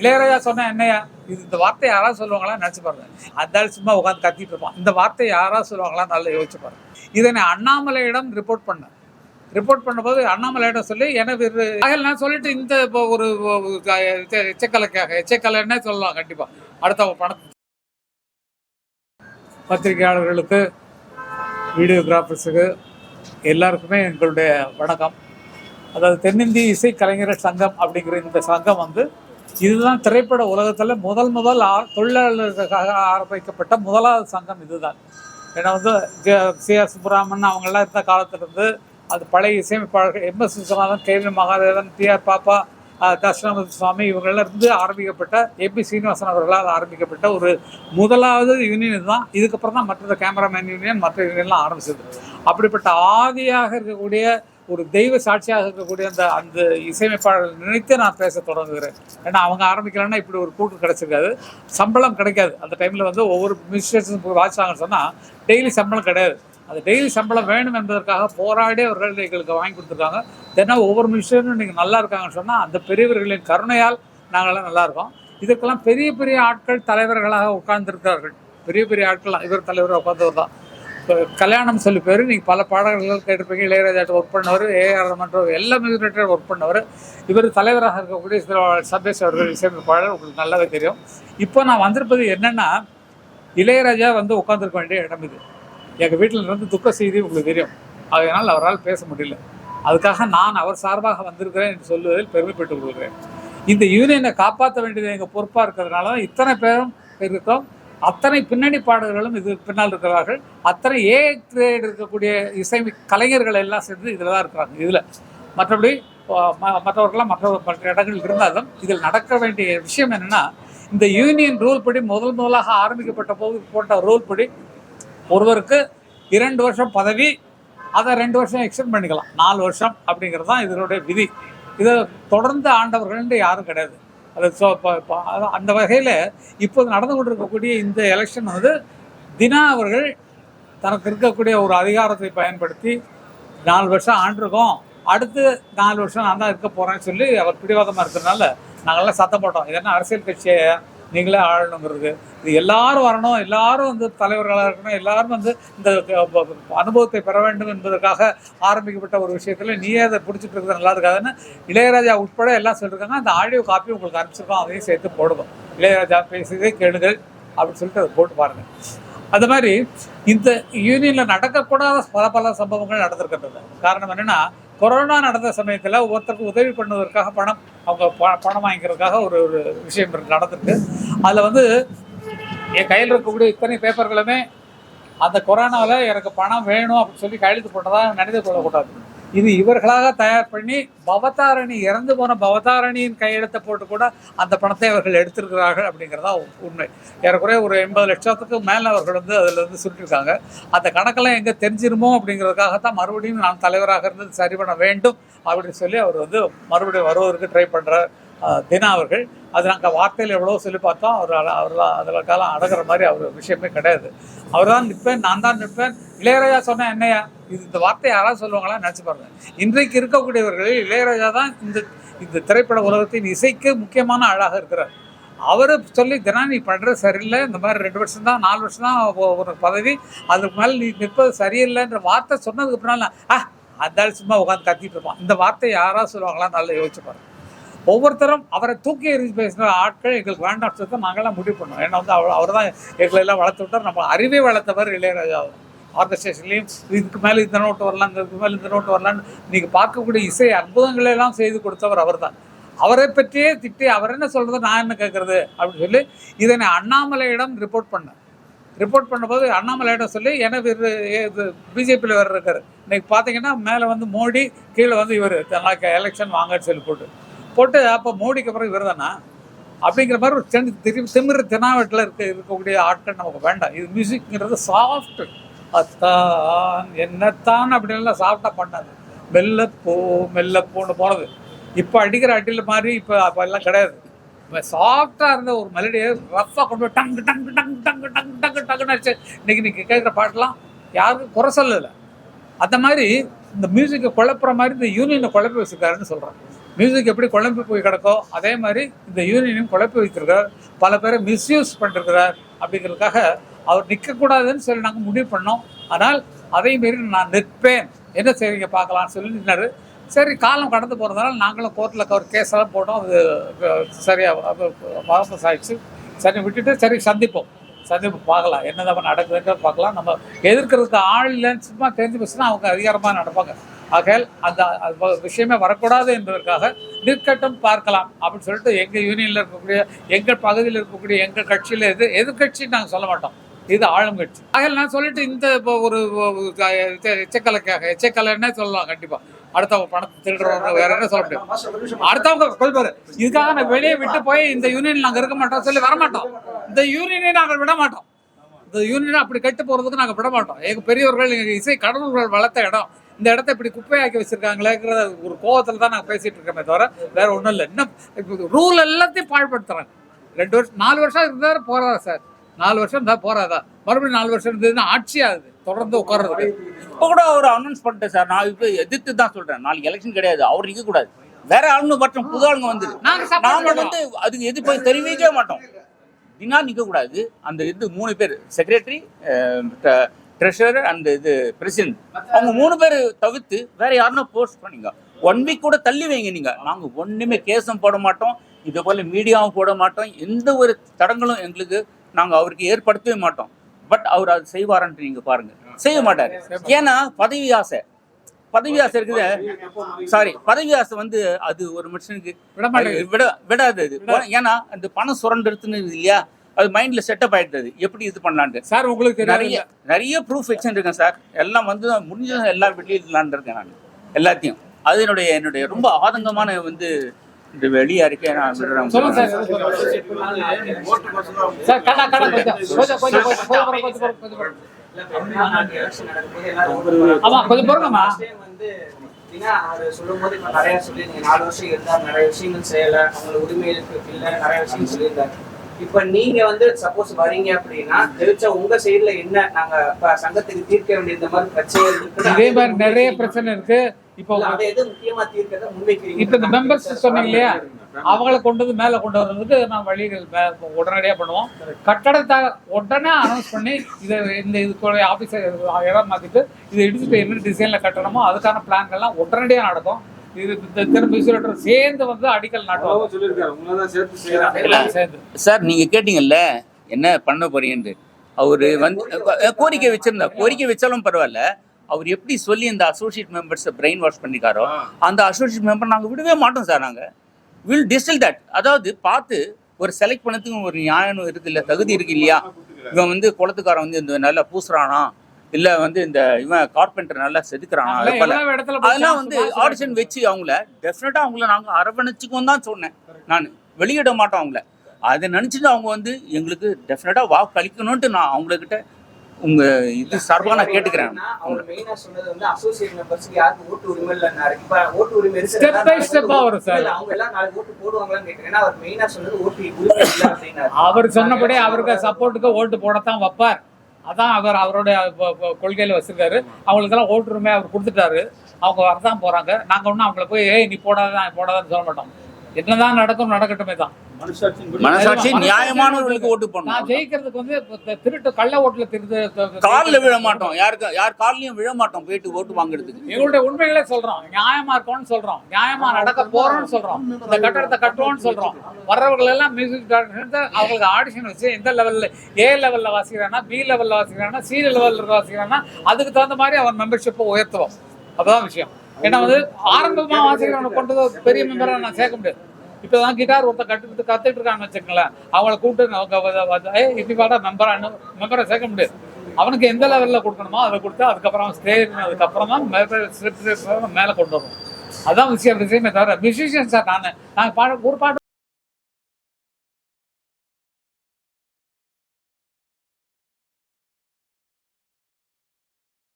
இளையராஜா சொன்ன என்னையா? இது இந்த வார்த்தை யாராவது சொல்லுவாங்களா நினச்சி பாருங்க. அந்த சும்மா உட்காந்து கத்திட்டு இருப்பான் இந்த வார்த்தை யாராவது சொல்லுவாங்களா நல்லா யோசிச்சு பாருங்க. இதை நான் அண்ணாமலையிடம் ரிப்போர்ட் பண்ணேன். ரிப்போர்ட் பண்ணும்போது அண்ணாமலையிடம் சொல்லி எனக்கு நான் சொல்லிட்டு இந்த இப்போ ஒரு எச்சக்கலைக்காக எச்சக்கலைன்னே சொல்லலாம் கண்டிப்பாக அடுத்த பணம் பத்திரிகையாளர்களுக்கு வீடியோகிராஃபர்ஸுக்கு எல்லாருக்குமே எங்களுடைய வணக்கம். அதாவது தென்னிந்திய இசை கலைஞர் சங்கம் அப்படிங்கிற இந்த சங்கம் வந்து இதுதான் திரைப்பட உலகத்தில் முதல் முதல் ஆ- தொழிலாளர்களுக்காக ஆரம்பிக்கப்பட்ட முதலாவது சங்கம் இதுதான். ஏன்னா வந்து ஜெ- சி ஆர் சுப்புராமன் அவங்கெல்லாம் இருந்த காலத்திலிருந்து அது பழைய இசையமைப்பாளர்கள் M. S. Viswanathan K. V. Mahadevan T. R. Pappa அஹ், சுவாமி இவங்கெல்லாம் இருந்து ஆரம்பிக்கப்பட்ட ஏபி சீனிவாசன் அவர்களால் ஆரம்பிக்கப்பட்ட ஒரு முதலாவது யூனியன் தான் இதுக்கப்புறம் தான் மற்ற கேமராமேன் யூனியன் மற்ற யூனியன்லாம் ஆரம்பிச்சது. அப்படிப்பட்ட ஆதியாக இருக்கக்கூடிய ஒரு தெய்வ சாட்சியாக இருக்கக்கூடிய அந்த அந்த இசையமைப்பாளர்கள் நினைத்து நான் பேச தொடங்குகிறேன். ஏன்னா அவங்க ஆரம்பிக்கலன்னா இப்படி ஒரு கூட்டு கிடைச்சிருக்காது. சம்பளம் கிடைக்காது. அந்த டைமில் வந்து ஒவ்வொரு மினிஸ்ட்ரேஷன் வாசிச்சாங்கன்னு சொன்னால் டெய்லி சம்பளம் கிடையாது. அந்த டெய்லி சம்பளம் வேணும் என்பதற்காக போராடி அவர்கள் எங்களுக்கு வாங்கி கொடுத்துருக்காங்க. தென்னா ஒவ்வொரு மினிஸ்டரும் நீங்கள் நல்லா இருக்காங்கன்னு சொன்னால் அந்த பெரியவர்களின் கருணையால் நாங்களாம் நல்லா இருக்கோம். இதுக்கெல்லாம் பெரிய பெரிய ஆட்கள் தலைவர்களாக உட்கார்ந்துருக்கிறார்கள். பெரிய பெரிய ஆட்கள் இவர் தலைவராக உட்கார்ந்தவர் தான். இப்போ கல்யாணம் சொல்லி பேர் நீங்கள் பல பாடல்கள் கேட்டிருப்பீங்க. இளையராஜாட்ட ஒர்க் பண்ணவர் ஏஆர் ரமன்றவர் எல்லா மியூசிக் ஒர்க் பண்ணவர். இவர் தலைவராக இருக்கக்கூடிய சில சபேஷ் அவர்கள் இசையமைப்பாளர் உங்களுக்கு நல்லாவே தெரியும். இப்போ நான் வந்திருப்பது என்னென்னா இளையராஜா வந்து உட்காந்துருக்க வேண்டிய இடம் இது. எங்கள் வீட்டில் இருந்து துக்க செய்தி உங்களுக்கு தெரியும். அதனால் அவரால் பேச முடியல. அதுக்காக நான் அவர் சார்பாக வந்திருக்கிறேன் என்று சொல்லுவதில் பெருமைப்பட்டுக் கொள்கிறேன். இந்த யூனியனை காப்பாற்ற வேண்டியது எங்கள் பொறுப்பாக இருக்கிறதுனால தான் இத்தனை பேரும் இருக்கோம். அத்தனை பின்னணி பாடகர்களும் இது பின்னால் இருக்கிறார்கள். அத்தனை ஏ கிரேட் இருக்கக்கூடிய இசை கலைஞர்கள் எல்லாம் சேர்ந்து இதில் தான் இருக்கிறாங்க. இதில் மற்றபடி ம- மற்றவர்கள்லாம் மற்ற மற்ற இடங்கள் இருந்தாலும் இதில் நடக்க வேண்டிய விஷயம் என்னென்னா இந்த யூனியன் ரூல் படி முதல் முதலாக ஆரம்பிக்கப்பட்ட போது போட்ட ரூல் படி ஒருவருக்கு இரண்டு வருஷம் பதவி அதை ரெண்டு வருஷம் எக்ஸ்டெண்ட் பண்ணிக்கலாம். நாலு வருஷம் அப்படிங்கிறது தான் இதனுடைய விதி. இதை தொடர்ந்து ஆண்டவர்கள் யாரும் கிடையாது. அது ஸோ அது- அந்த வகையில் இப்போது நடந்து கொண்டிருக்கக்கூடிய இந்த எலெக்ஷன் வந்து தினா அவர்கள் தனக்கு இருக்கக்கூடிய ஒரு அதிகாரத்தை பயன்படுத்தி நாலு வருஷம் ஆண்டிருக்கோம். அடுத்து நாலு வருஷம் நான் தான் இருக்க போகிறேன்னு சொல்லி அவர் பிடிவாதமாக இருக்கிறதுனால நாங்கள்லாம் சத்தம் போட்டோம். இதெல்லாம் அரசியல் கட்சியை? நீங்களே ஆளணுங்கிறது. இது எல்லாரும் வரணும் எல்லாரும் வந்து தலைவர்களாக இருக்கணும் எல்லாரும் வந்து இந்த அனுபவத்தை பெற வேண்டும் என்பதற்காக ஆரம்பிக்கப்பட்ட ஒரு விஷயத்தில் நீயே அதை பிடிச்சிட்டு இருக்கிறது நல்லா இருக்காதுன்னு இளையராஜா உட்பட எல்லாம் சொல்லியிருக்காங்க அந்த ஆடியோ காப்பி உங்களுக்கு அனுப்பிச்சிருக்கோம் அதையும் சேர்த்து போடுவோம். இளையராஜா பேசியதே கேளுங்கள் அப்படின்னு சொல்லிட்டு அதை போட்டு பாருங்கள் அது மாதிரி இந்த யூனியனில் நடக்கக்கூடாத பல பல சம்பவங்கள் நடந்திருக்கின்றது காரணம் என்னென்னா கொரோனா நடந்த சமயத்தில் ஒருத்தருக்கு உதவி பண்ணுவதற்காக பணம் அவங்க ப- பணம் வாங்கிக்கிறதுக்காக ஒரு ஒரு விஷயம் நடந்திருக்கு. அதில் வந்து என் கையில் இருக்கக்கூடிய இத்தனை பேப்பர்களுமே அந்த கொரோனாவில் எனக்கு பணம் வேணும் அப்படின்னு சொல்லி கையெழுத்து போட்டதாக நினைத்து கொள்ளக்கூடாது. இது இவர்களாக தயார் பண்ணி பவதாரணி இறந்து போன பவதாரணியின் கையெழுத்தை போட்டு கூட அந்த பணத்தை அவர்கள் எடுத்திருக்கிறார்கள் அப்படிங்கிறதா உண்மை. ஏறக்குறைய ஒரு எண்பது லட்சத்துக்கு மேலே அவர்கள் வந்து அதில் இருந்து சுட்டிருக்காங்க அந்த கணக்கெல்லாம் எங்கே தெரிஞ்சிருமோ அப்படிங்கிறதுக்காகத்தான் மறுபடியும் நான் தலைவராக இருந்து சரி பண்ண வேண்டும் அப்படின்னு சொல்லி அவர் வந்து மறுபடியும் வருவதற்கு ட்ரை பண்ணுறார் தினா அவர்கள். அது நாங்கள் வார்த்தையில் எவ்வளோ சொல்லி பார்த்தோம். அவர் அவர் அதில் காலம் அடங்குற மாதிரி அவர் விஷயமே கிடையாது. அவர் தான் நிற்பேன் நான் தான் நிற்பேன். இளையராஜா சொன்ன என்னையா? இது இந்த வார்த்தை யாராவது சொல்லுவாங்களா? நினச்சி பாருங்க. இன்றைக்கு இருக்கக்கூடியவர்களில் இளையராஜா தான் இந்த இந்த திரைப்பட உலகத்தின் இசைக்கு முக்கியமான ஆளாக இருக்கிறார். அவரை சொல்லி தினம் நீ பண்ணுறது சரியில்லை. இந்த மாதிரி ரெண்டு வருஷம் தான் நாலு வருஷம் தான் ஒரு பதவி. அதுக்கு மேலே நீ நிற்பது சரியில்லைன்ற வார்த்தை சொன்னதுக்கு பின்னால் ஆ அதால் சும்மா உட்காந்து கத்திட்டு இருப்பான். இந்த வார்த்தை யாராவது சொல்லுவாங்களா? நல்லா யோசிச்சு பாருங்க. ஒவ்வொருத்தரும் அவரை தூக்கி எறிஞ்சு பேசுகிற ஆட்கள் எங்களுக்கு வேண்டாம் சொல்லிட்டு நாங்களாம் முடிவு பண்ணோம். ஏன்னா வந்து அவர் அவர் தான் எங்களை எல்லாம் வளர்த்து விட்டார். நம்ம அறிவை வளர்த்தவர் இளையராஜா. ஆர்கஸ்ட்ரேஷன்லையும் இதுக்கு மேலே இந்த நோட்டு வரலாம் இந்த இதுக்கு மேலே இந்த நோட்டு வரலான்னு நீங்கள் பார்க்கக்கூடிய இசை அற்புதங்களை எல்லாம் செய்து கொடுத்தவர் அவர் தான் அவரை பற்றியே திட்டி அவர் என்ன சொல்கிறது நான் என்ன கேட்குறது அப்படின்னு சொல்லி இதை நான் அண்ணாமலையிடம் ரிப்போர்ட் பண்ணேன் ரிப்போர்ட் பண்ணும்போது அண்ணாமலையிடம் சொல்லி எனக்கு இது இது பிஜேபியில் வேறு இருக்கார். இன்னைக்கு பார்த்தீங்கன்னா மேலே வந்து மோடி கீழே வந்து இவர். எலெக்ஷன் வாங்கன்னு சொல்லி போட்டு போட்டு அப்போ மோடிக்கு அப்புறம் இவர் தானா? அப்படிங்கிற மாதிரி ஒரு தென் திரு திமிர தெனாவட்டில் இருக்க இருக்கக்கூடிய ஆட்கள் நமக்கு வேண்டாம். இது மியூசிக்ங்கிறது சாஃப்ட் அத்தான் என்னத்தான் அப்படின்லாம் சாப்பிட்டா பண்ணாது. மெல்ல பூண்டு போனது. இப்போ அடிக்கிற அடியில் மாதிரி இப்போ அப்போ எல்லாம் கிடையாது சாஃப்டாக இருந்த ஒரு மெலடியை ரஃபாக கொண்டு போய் டங்கு டங்கு டங்கு டங்கு டங்கு டங்கு டங்குன்னு அடிச்சு இன்னைக்கு நீங்கள் கேட்குற பாட்டெல்லாம் யாருக்கும் குறை சொல்லலை. அந்த மாதிரி இந்த மியூசிக்கை குழப்புற மாதிரி இந்த யூனியனை குழப்பி வச்சுருக்காருன்னு சொல்கிறேன் மியூசிக் எப்படி குழம்பி போய் கிடக்கோ அதே மாதிரி இந்த யூனியனையும் குழப்பி வைத்திருக்கிறார் பல பேரை மிஸ்யூஸ் பண்ணிருக்கிறார் அப்படிங்கிறதுக்காக அவர் நிற்கக்கூடாதுன்னு சொல்லி நாங்கள் முடிவு பண்ணோம். ஆனால் அதே மாரி நான் நிற்பேன். என்ன செய்வீங்க பார்க்கலாம்னு சொல்லி நின்னார். சரி காலம் கடந்து போகிறதுனால நாங்களும் கோர்ட்டில் ஒரு கேஸெல்லாம் போட்டோம். அது சரியாக சரியா வாபஸ் ஆயிடுச்சு. சரி விட்டுட்டு சரி சந்திப்போம். சந்திப்பு பார்க்கலாம். என்னதான் நடக்குதுன்றது பார்க்கலாம். நம்ம எதிர்க்கிறதுக்கு ஆள் இல்லைன்னு சும்மா தெரிஞ்சு போச்சுன்னா அவங்க அதிகாரமாக நடப்பாங்க. ஆகையால் அந்த அது விஷயமே வரக்கூடாது என்பதற்காக நிற்கட்டும் பார்க்கலாம் அப்படின்னு சொல்லிட்டு எங்கள் யூனியனில் இருக்கக்கூடிய எங்கள் பகுதியில் இருக்கக்கூடிய எங்கள் கட்சியில் எது எதிர்கட்சின்னு நாங்கள் சொல்ல மாட்டோம். இது ஆளுங்கட்சி அதில் நான் சொல்லிட்டு இந்த இப்போ ஒரு எச்சக்கலைக்காக எச்சக்கலைன்னே சொல்லலாம் கண்டிப்பாக அடுத்தவங்க பணத்தை திருடுறவங்க வேற என்ன சொல்ல முடியும்? அடுத்தவங்க கொள்வாரு. இதுக்காக நான் வெளியே விட்டு போய் இந்த யூனியன் நாங்கள் இருக்க மாட்டோம் சொல்லி வர மாட்டோம் இந்த யூனியனை நாங்கள் விட மாட்டோம். இந்த யூனியனை அப்படி கெட்டு போறதுக்கு நாங்கள் விட மாட்டோம். எங்கள் பெரியவர்கள் எங்கள் இசை கடவுள்கள் வளர்த்த இடம் இந்த இடத்த இப்படி குப்பையாக்கி வச்சிருக்காங்களேங்கிற ஒரு கோவத்துல தான் நாங்கள் பேசிகிட்டு இருக்கோமே தவிர வேற ஒன்றும் இல்லை. இன்னும் ரூல் எல்லாத்தையும் பாழ்படுத்துகிறாங்க ரெண்டு வருஷம் நாலு வருஷம் இருந்தாரு போகிறதா சார். நாலு வருஷம் இருந்தா போறாதா? மறுபடியும் நாலு வருஷம் இருந்ததுன்னா ஆட்சி ஆகுது தொடர்ந்து உட்கார்றது இப்போ கூட அவர் அனௌன்ஸ் பண்ணிட்டேன் சார் நான் இப்போ எதிர்த்து தான் சொல்றேன். நாளைக்கு எலெக்ஷன் கிடையாது. அவர் நிற்க கூடாது. வேற ஆளுங்க மற்றும் புது ஆளுங்க வந்துரு நாங்க. வந்து அதுக்கு எதிர்ப்பை தெரிவிக்கவே மாட்டோம். தினா நிற்க கூடாது. அந்த இது மூணு பேர் செக்ரட்டரி ட்ரெஷரர் அண்ட் இது பிரசிடென்ட் அவங்க மூணு பேர் தவிர்த்து வேற யாருன்னா போஸ்ட் பண்ணீங்க. ஒன் வீக் கூட தள்ளி வைங்க நீங்க. நாங்க ஒண்ணுமே கேஸும் போட மாட்டோம். இதே போல மீடியாவும் போட மாட்டோம். எந்த ஒரு தடங்களும் எங்களுக்கு நாங்க அவருக்கு ஏற்படுத்தவே மாட்டோம். பட் அவர் அது செய்வாரன்ட்டு நீங்க பாருங்க. செய்ய மாட்டாரு. ஏன்னா பதவி ஆசை. பதவி ஆசை இருக்குது. சாரி பதவி ஆசை வந்து அது ஒரு மனுஷனுக்கு விட விடாது அது. ஏன்னா அந்த பணம் சுரண்டுறதுன்னு இல்லையா? அது மைண்ட்ல செட்டப் ஆயிடுது எப்படி இது பண்ணலான்ட்டு. சார் உங்களுக்கு நிறைய நிறைய ப்ரூஃப் வச்சுருக்கேன் சார். எல்லாம் வந்து முடிஞ்ச எல்லாம் வெளியிடலான் இருக்கேன் நான். எல்லாத்தையும். அது என்னுடைய என்னுடைய ரொம்ப ஆதங்கமான வந்து இது வெளியா இருக்கு நான் விடுறேன் சொல்லும் போது நிறைய சொல்லி நீங்க நாலு வருஷம் இருந்தா நிறைய விஷயங்கள் செய்யல அவங்களோட உரிமைகளுக்கு இல்லை நிறைய விஷயங்கள் சொல்லியிருந்தாரு இப்ப நீங்க வந்து சப்போஸ் வரீங்க அப்படின்னா தெரிச்ச உங்க சைடுல என்ன நாங்க இப்ப சங்கத்துக்கு தீர்க்க வேண்டிய இந்த மாதிரி இதே அதை மாதிரி நிறைய பிரச்சனை இருக்கு. இப்போ அதை எது முக்கியமா தீர்க்கறத முன்வைக்கிறீங்க இப்ப இந்த மெம்பர்ஸ் சொன்னீங்க இல்லையா? அவங்கள கொண்டு வந்து மேல கொண்டு வர்றதுக்கு நான் வழிகள் மே- உடனடியா பண்ணுவோம். கட்டடத்தை உடனே அனௌன்ஸ் பண்ணி இதை இந்த இதுக்குடைய ஆபீஸை இடம் மாத்திட்டு இதை எடுத்துட்டு என்ன டிசைன்ல கட்டணுமோ அதுக்கான பிளான்கள்லாம் உடனடியா நடக்கும். சேர்ந்து வந்து அடிக்கல் நாட்டுவாங்க. சார் நீங்க கேட்டீங்கல்ல என்ன பண்ண போறீங்கன்னு அவரு வந்து கோரிக்கை வச்சிருந்தா கோரிக்கை வச்சாலும் பரவாயில்ல. அவர் எப்படி சொல்லி இந்த அசோசியேட் மெம்பர்ஸை பிரெயின் வாஷ் பண்ணிருக்காரோ அந்த அசோசியேட் மெம்பர் நாங்க விடவே மாட்டோம் சார் நாங்க. வில் டிஸ்டில் தட் அதாவது பார்த்து ஒரு செலக்ட் பண்ணதுக்கு ஒரு நியாயம் இருக்கு இல்ல தகுதி இருக்கு இல்லையா? இவன் வந்து குளத்துக்காரன் வந்து இந்த நல்லா பூசுறானா? இல்ல வந்து இந்த இவன் கார்பெண்டர் நல்லா செதுக்குறானா. அதெல்லாம் வந்து ஆடிஷன் வச்சு அவங்கள டெஃபினட்டா அவங்கள நாங்க அரவணைச்சுக்குவோம் தான் சொன்னேன். நான் வெளியிட மாட்டோம் அவங்கள. அதை நினைச்சிட்டு அவங்க வந்து எங்களுக்கு டெஃபினட்டா வாக்கு அளிக்கணும்ட்டு நான் அவங்கக்கிட்ட உங்க இது சார்பா நான் கேட்டுக்கிறேன். அவர் மெயினா சொன்னது வந்து அசோசியேட் மெம்பர்ஸ்க்கு யாருக்கு ஓட்டு உரிமை இல்லைன்னாரு இப்ப ஓட்டு உரிமை by step ஆ வரும் சார். அவங்க எல்லாம் நாளைக்கு ஓட்டு போடுவாங்களான்னு கேட்கிறேன் ஏன்னா அவர் மெயினா சொன்னது ஓட்டு உரிமை இல்லை அப்படின்னாரு அவர் சொன்னபடி அவருக்கு சப்போர்ட்டுக்கு ஓட்டு போடத்தான் வைப்பார். அதான் அவர் அவருடைய கொள்கையில் கொள்கையில வச்சிருக்காரு. அவங்களுக்கெல்லாம் ஓட்டுரிமை அவர் கொடுத்துட்டாரு. அவங்க வரதான் போறாங்க. நாங்க ஒன்றும் அவங்கள போய் ஏய் நீ போடாதான் போடாதான்னு சொல்ல மாட்டோம். என்னதான் நடக்கும் நடக்கட்டுமே தான் மனசாட்சி மனசாட்சி நியாயமானவர்களுக்கு ஓட்டு நான் பண்ணணும் ஜெயிக்கிறதுக்கு வந்து திருட்டு கள்ள ஓட்டுல திரு கால்ல விழ மாட்டோம் யாருக்கு யார் கால்லயும் விழ மாட்டோம் போயிட்டு ஓட்டு வாங்குறதுக்கு. எங்களுடைய உண்மைகளே சொல்றோம். நியாயமா இருக்கோம்னு சொல்றோம். நியாயமா நடக்க போறோம்னு சொல்றோம். இந்த கட்டடத்தை கட்டுவோம்னு சொல்றோம். வர்றவர்கள் எல்லாம் மியூசிக் அவங்களுக்கு ஆடிஷன் வச்சு எந்த லெவல்ல ஏ லெவல்ல வாசிக்கிறானா பி லெவல்ல வாசிக்கிறானா சி லெவல்ல வாசிக்கிறானா அதுக்கு தகுந்த மாதிரி அவன் மெம்பர்ஷிப்பை உயர்த்துவோம். அதான் விஷயம். ஏன்னா வந்து ஆரம்பமா வாசிக்கிறவனை கொண்டு வந்து பெரிய மெம்பரா நான் சேர்க்க முடியாது. இப்பதான் கிட்டார் ஒருத்தர் கட்டு கத்துட்டு இருக்கான்னு வச்சுக்கோங்களேன். அவங்கள கூப்பிட்டு அவங்க வ- இப்படி மெம்பரா மெம்பரை சேர்க்க முடியாது. அவனுக்கு எந்த லெவல்ல கொடுக்கணுமோ அதை கொடுத்து அதுக்கப்புறம் ஸ்டேஜ் அதுக்கப்புறம் தான் மேல கொண்டு வரும் அதான் விஷயம் விஷயமே தவிர மியூசிஷியன் சார் நான். நாங்கள் பாட ஒரு பாட்டு